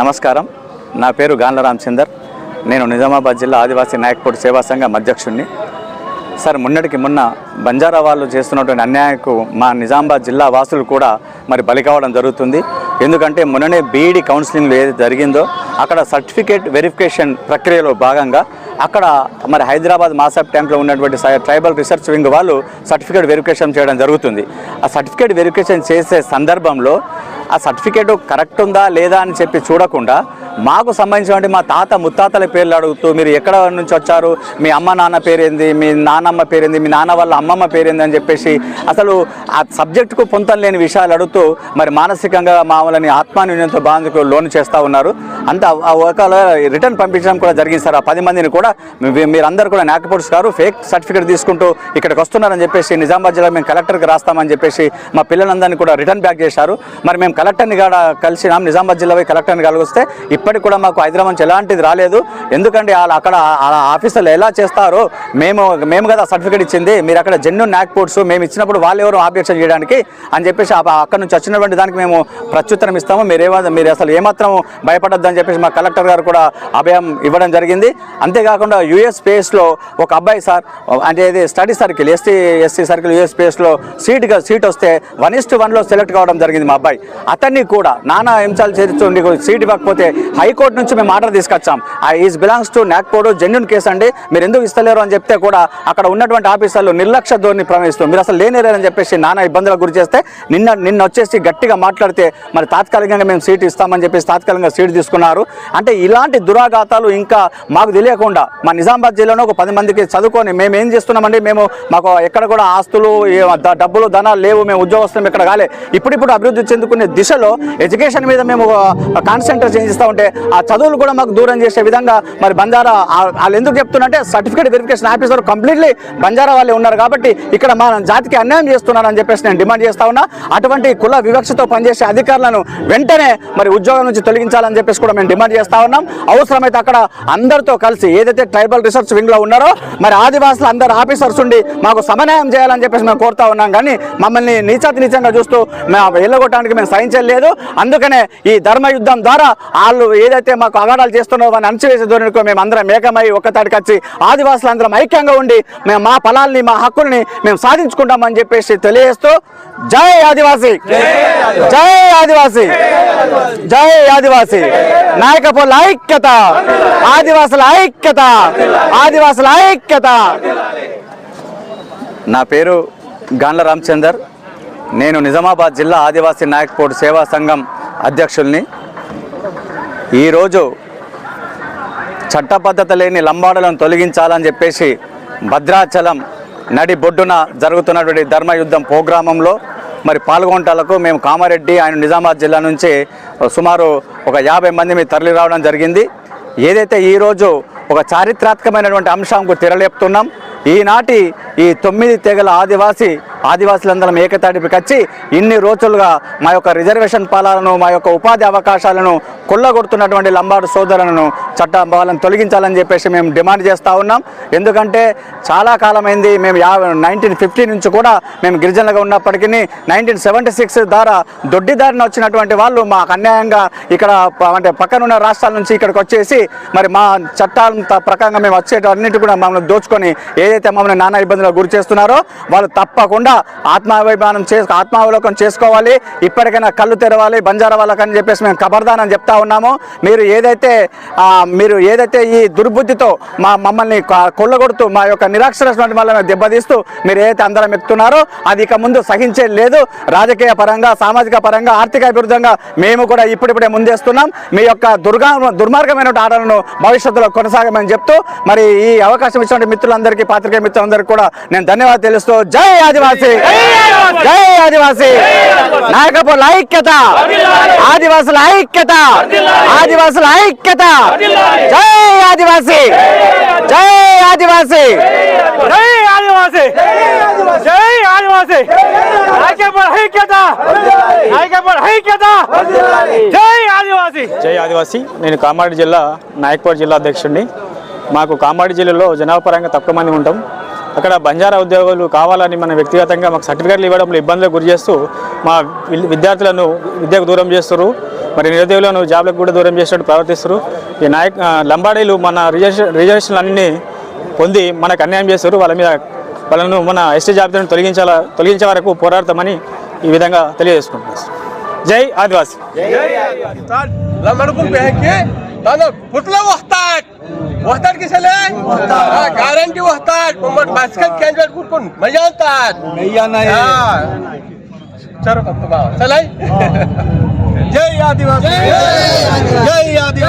నమస్కారం. నా పేరు గాన్ల రామచందర్ నేను నిజామాబాద్ జిల్లా ఆదివాసీ నాయక్పూర్ సేవా సంఘం అధ్యక్షుడిని సార్ మొన్నటికి మొన్న బంజారా వాళ్ళు చేస్తున్నటువంటి అన్యాయకు మా నిజామాబాద్ జిల్లా వాసులు కూడా మరి బలి కావడం జరుగుతుంది. ఎందుకంటే మొన్ననే బీఈడి కౌన్సిలింగ్లో ఏది జరిగిందో అక్కడ సర్టిఫికేట్ వెరిఫికేషన్ ప్రక్రియలో భాగంగా అక్కడ మరి హైదరాబాద్ మాసాబ్ ట్యాంక్లో ఉన్నటువంటి సై- ట్రైబల్ రీసెర్చ్ వింగ్ వాళ్ళు సర్టిఫికేట్ వెరిఫికేషన్ చేయడం జరుగుతుంది. ఆ సర్టిఫికేట్ వెరిఫికేషన్ చేసే సందర్భంలో ఆ సర్టిఫికేట్ కరెక్ట్ ఉందా లేదా అని చెప్పి చూడకుండా మాకు సంబంధించినటువంటి మా తాత ముత్తాతల పేర్లు అడుగుతూ మీరు ఎక్కడ నుంచి వచ్చారు? మీ అమ్మ నాన్న పేరేంది? మీ నాన్నమ్మ పేరేంది? మీ నాన్న వాళ్ళ అమ్మమ్మ పేరేంది? అని చెప్పేసి అసలు ఆ సబ్జెక్టుకు పొంతం లేని విషయాలు అడుగుతూ మరి మానసికంగా మామూలని ఆత్మాన్యూన్యంతో బాధకు లోను చేస్తూ ఉన్నారు. అంత ఆ ఒకవేళ రిటర్న్ పంపించడం కూడా జరిగింది సార్. ఆ పది మందిని కూడా మీరందరూ కూడా నాకపోట్స్ గారు ఫేక్ సర్టిఫికేట్ తీసుకుంటూ ఇక్కడికి వస్తున్నారని చెప్పేసి నిజామాబాద్ జిల్లా మేము కలెక్టర్కి రాస్తామని చెప్పేసి మా పిల్లలందరినీ కూడా రిటర్న్ బ్యాక్ చేశారు. మరి మేము కలెక్టర్ని కూడా కలిసినాం. నిజామాబాద్ జిల్లా కలెక్టర్ని కలిగిస్తే ఇప్పటికి కూడా మాకు హైదరాబాద్ నుంచి ఎలాంటిది రాలేదు. ఎందుకంటే అక్కడ ఆ ఆఫీసర్లు ఎలా చేస్తారో మేము మేము కదా సర్టిఫికేట్ ఇచ్చింది. మీరు అక్కడ జెన్యున్ నాక్పోర్ట్స్ మేము ఇచ్చినప్పుడు వాళ్ళు ఎవరు ఆబ్జెక్షన్ చేయడానికి అని చెప్పేసి అక్కడ నుంచి వచ్చినటువంటి దానికి మేము ప్రత్యుత్తరం ఇస్తాము. మీరు ఏమో మీరు అసలు ఏమాత్రం భయపడద్దు అని చెప్పేసి మా కలెక్టర్ గారు కూడా అభయం ఇవ్వడం జరిగింది. అంతేకాకుండా యుఎస్ స్పేస్లో ఒక అబ్బాయి సార్ అంటే ఇది study circle ST SC circle US స్పేస్లో సీట్ సీట్ వస్తే వన్ ఇస్ట్ వన్లో సెలెక్ట్ కావడం జరిగింది మా అబ్బాయి. అతన్ని కూడా నానా అంశాలు చేర్చుండి సీట్ ఇవ్వకపోతే హైకోర్టు నుంచి మేము ఆర్డర్ తీసుకొచ్చాం. Is belongs to Nayakpod genuine case అండి. మీరు ఎందుకు ఇస్తలేరు అని చెప్తే కూడా అక్కడ ఉన్నటువంటి ఆఫీసర్లు నిర్లక్ష్య ధోరణి ప్రవహిస్తూ మీరు అసలు లేనేరని చెప్పేసి నానా ఇబ్బందులకు గురి చేస్తే నిన్న నిన్న వచ్చేసి గట్టిగా మాట్లాడితే మరి తాత్కాలికంగా మేము సీట్ ఇస్తామని చెప్పేసి తాత్కాలికంగా సీట్ తీసుకున్నారు. అంటే ఇలాంటి దురాఘాతాలు ఇంకా మాకు తెలియకుండా మా నిజామాబాద్ జిల్లాలో ఒక పది మందికి చదువుకొని మేము ఏం చేస్తున్నామండి? మేము మాకు ఎక్కడ కూడా ఆస్తులు డబ్బులు ధనాలు లేవు మేము ఉద్యోగస్తులం ఇక్కడ కాలే. ఇప్పుడిప్పుడు అభివృద్ధి చెందుకునే దిశలో ఎడ్యుకేషన్ మీద మేము కాన్సన్ట్రేట్ చేయిస్తూ ఉంటే ఆ చదువులు కూడా మాకు దూరం చేసే విధంగా మరి బంజారా వాళ్ళు ఎందుకు చెప్తున్నంటే certificate verification officer completely Banjara వాళ్ళే ఉన్నారు కాబట్టి ఇక్కడ మన జాతికి అన్యాయం చేస్తున్నారని చెప్పేసి నేను డిమాండ్ చేస్తా ఉన్నా. అటువంటి కుల వివక్షతో పనిచేసే అధికారులను వెంటనే మరి ఉద్యోగం నుంచి తొలగించాలని చెప్పేసి కూడా మేము డిమాండ్ చేస్తా ఉన్నాం. అవసరమైతే అక్కడ అందరితో కలిసి ఏదైతే ట్రైబల్ రీసెర్చ్ వింగ్లో ఉన్నారో మరి ఆదివాసులు అందరు ఆఫీసర్స్ ఉండి మాకు సమన్వయం చేయాలని చెప్పేసి మేము కోరుతా ఉన్నాం. కానీ మమ్మల్ని నీచాతి నీచంగా చూస్తూ మేము వెళ్ళగొట్టడానికి మేము సహించలేదు. అందుకనే ఈ ధర్మ యుద్ధం ద్వారా వాళ్ళు ఏదైతే మాకు అగాడాలు చేస్తున్నారో అని అణచివేసే ధోరణికో మేము అందరం ఏకమై ఒక్కతాటికి వచ్చి ఆదివాసులు అందరం ఐక్యంగా ఉండి మేము మా ఫలాల్ని మా హక్కుల్ని మేము సాధించుకుంటామని చెప్పేసి తెలియజేస్తూ జై ఆదివాసి! జై ఆదివాసి! జై ఆదివాసి. నాయకపోల ఐక్యత. ఆదివాసుల ఐక్యత. ఆదివాసుల ఐక్యత. నా పేరు గాన్ల రామచందర్. నేను నిజామాబాద్ జిల్లా ఆదివాసీ నాయక్పూర్ సేవా సంఘం అధ్యక్షుల్ని. ఈరోజు చట్టబద్ధత లేని లంబాడలను తొలగించాలని చెప్పేసి భద్రాచలం నడి బొడ్డున జరుగుతున్నటువంటి ధర్మయుద్ధం ప్రోగ్రామంలో మరి పాల్గొంటాలకు మేము కామారెడ్డి ఆయన నిజామాబాద్ జిల్లా నుంచి సుమారు ఒక యాభై మంది మీ తరలి రావడం జరిగింది. ఏదైతే ఈరోజు ఒక చారిత్రాత్మకమైనటువంటి అంశంకు తెరలేపుతున్నాం ఈనాటి ఈ తొమ్మిది తెగల ఆదివాసీ ఆదివాసులందరం ఏకతాటిపైకి వచ్చి ఇన్ని రోజులుగా మా యొక్క రిజర్వేషన్ పాలనను మా యొక్క ఉపాధి అవకాశాలను కొల్లగొడుతున్నటువంటి లంబాడు సోదరులను చట్ట వాళ్ళని తొలగించాలని చెప్పేసి మేము డిమాండ్ చేస్తూ ఉన్నాం. ఎందుకంటే చాలా కాలమైంది మేము యా నైన్టీన్ ఫిఫ్టీ నుంచి కూడా మేము గిరిజనులుగా ఉన్నప్పటికీ నైన్టీన్ సెవెంటీ సిక్స్ ద్వారా దొడ్డిదారిన వచ్చినటువంటి వాళ్ళు మాకు అన్యాయంగా ఇక్కడ అంటే పక్కనున్న రాష్ట్రాల నుంచి ఇక్కడికి వచ్చేసి మరి మా చట్టాల ప్రకారంగా మేము వచ్చేటన్నిటి కూడా మమ్మల్ని దోచుకొని ఏదైతే మమ్మల్ని నానా ఇబ్బందులు గురి చేస్తున్నారో వాళ్ళు తప్పకుండా ఆత్మాభిమానం చే ఆత్మావలోకం చేసుకోవాలి. ఇప్పటికైనా కళ్ళు తెరవాలి బంజారా వాళ్ళకని చెప్పేసి మేము కబర్దానని చెప్తా ఉన్నాము. మీరు ఏదైతే మీరు ఏదైతే ఈ దుర్బుద్ధితో మా మమ్మల్ని కొల్లగొడుతూ మా యొక్క నిరాక్షరటువంటి వల్ల దెబ్బతీస్తూ మీరు ఏదైతే అందరం ఎక్కుతున్నారో అది ఇక ముందు సహించేది లేదు. రాజకీయ పరంగా సామాజిక పరంగా ఆర్థిక అభివృద్ధంగా మేము కూడా ఇప్పుడిప్పుడే ముందేస్తున్నాం. మీ యొక్క దుర్గా దుర్మార్గమైన ఆటలను భవిష్యత్తులో కొనసాగమని చెప్తూ మరి ఈ అవకాశం ఇచ్చినటువంటి మిత్రులందరికీ పాత్రికేయ మిత్రులందరికీ కూడా నేను ధన్యవాదాలు తెలుస్తూ జై ఆదివాసీ జై ఆదివాసీ నాయకపోల ఐక్యత ఆదివాసుల ఐక్యత ఆదివాసుల ఐక్యత జై ఆదివాసీ జై ఆదివాసీ జై ఆదివాసి జై ఆదివాసి ఐక్యత ఐక్యత జై ఆదివాసి జై ఆదివాసి నేను కామారెడ్డి జిల్లా నాయక్పూర్ జిల్లా అధ్యక్షుడిని మాకు కామారెడ్డి జిల్లాలో జనాభా పరంగా తక్కువ మంది ఉంటాం అక్కడ బంజారా ఉద్యోగులు కావాలని మన వ్యక్తిగతంగా మాకు సర్టిఫికెట్లు ఇవ్వడంలో ఇబ్బందులకు గురి చేస్తూ మా విద్యార్థులను విద్యకు దూరం చేస్తారు మరి నిరుద్యోగులను జాబ్లకు కూడా దూరం చేసినట్టు ప్రవర్తిస్తారు ఈ నాయక్ లంబాడీలు మన రిజర్వేషన్ రిజర్వేషన్లు అన్నీ పొంది మనకు అన్యాయం చేస్తారు వాళ్ళ మీద వాళ్ళను మన ఎస్టీ జాబితాను తొలగించాల తొలగించే వరకు పోరాడతామని ఈ విధంగా తెలియజేసుకుంటున్నాం. జై ఆదివాసి. గారంటీ खेळतात मुंबईत बास्केट खेळतात कुठून मजा येतात चलो चला जय आदिवासी जय आदिवासी